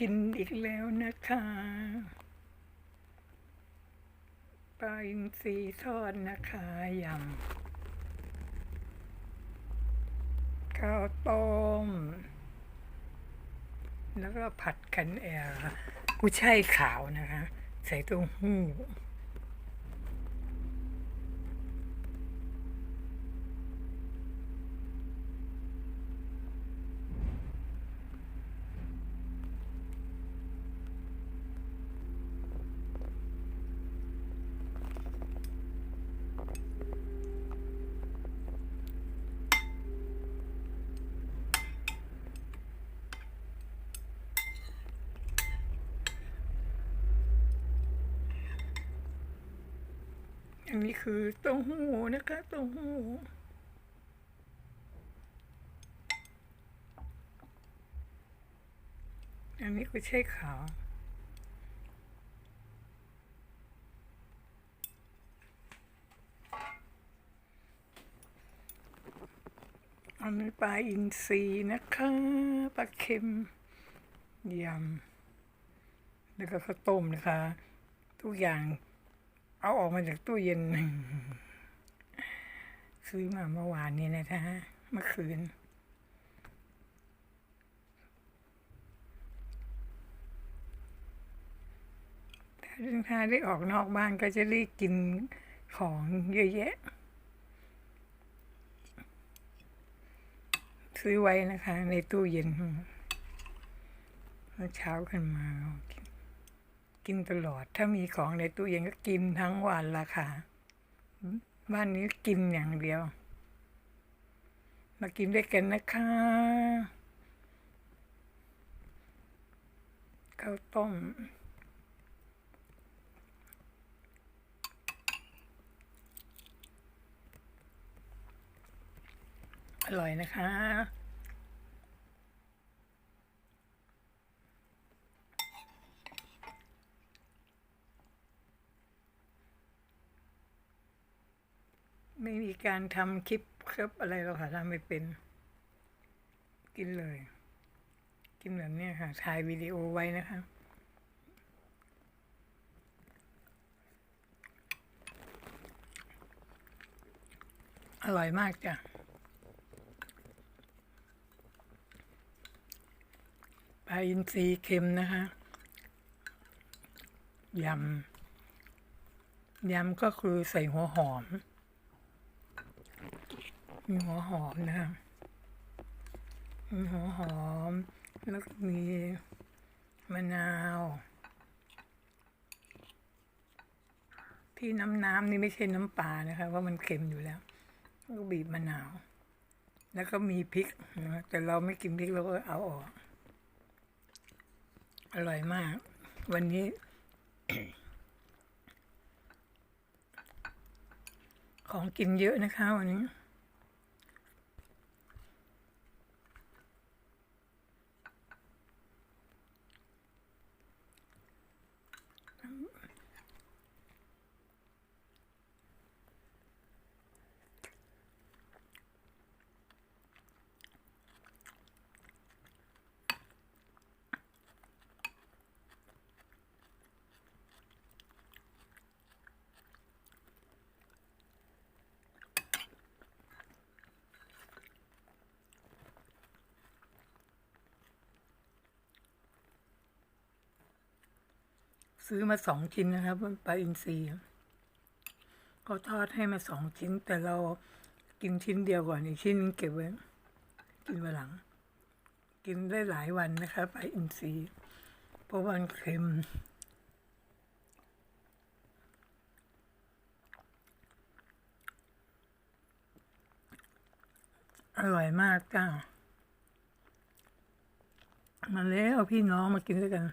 กินอีกแล้วนะคะปลาอินทรีทอดนะคะยำข้าวต้ม แล้วก็ผัดกันแอร์กุ้ยช่ายขาวนะคะ ใส่เต้าหู้ อันนี้คือเต้าหู้นะคะเต้าหู้อันนี้ก็ใช่ขาวอันนี้ปลาอินทรีนะคะปลาเค็มยำแล้วก็ข้าวต้มนะคะ ทุกอย่าง เอาออกมาจากตู้เย็น ซื้อมาเมื่อวานนี้นะคะเมื่อคืนถ้าถ้าได้ออกนอกบ้านก็จะได้กินของเยอะแยะ ซื้อไว้นะคะ ในตู้เย็นเมื่อเช้าขึ้นมากิน กินตลอด ถ้ามีของในตู้เย็นก็กินทั้งวันละค่ะ บ้านนี้กินอย่างเดียว มากินด้วยกันนะคะข้าวต้มอร่อยนะคะ ไม่มีการทำคลิปครับอะไรหรอกค่ะทำไม่เป็น กินเลย กินแบบนี้ค่ะ ถ่ายวิดีโอไว้นะคะ อร่อยมากจ้ะ ปลาอินทรีเค็มนะคะยำยำก็คือใส่หัวหอม มีหัวหอมนะคะมีหัวหอม แล้วก็มีมะนาว ที่น้ำน้ำนี่ไม่ใช่น้ำปลานะคะว่ามันเค็มอยู่แล้วแล้วก็บีบมะนาว แล้วก็มีพริกนะแต่เราไม่กินพริกเราก็เอาออก อร่อยมาก วันนี้ ของกินเยอะนะคะวันนี้ ซื้อมาสองชิ้นนะครับปลาอินทรีเขาทอดให้มาสองชิ้น แต่เรากินชิ้นเดียวก่อนอีกชิ้นนึงเก็บไว้ กินวันหลัง กินได้หลายวันนะคะปลาอินทรีเพราะว่ามันเค็มอร่อยมากจ้ามาแล้วพี่น้องมากินด้วยกัน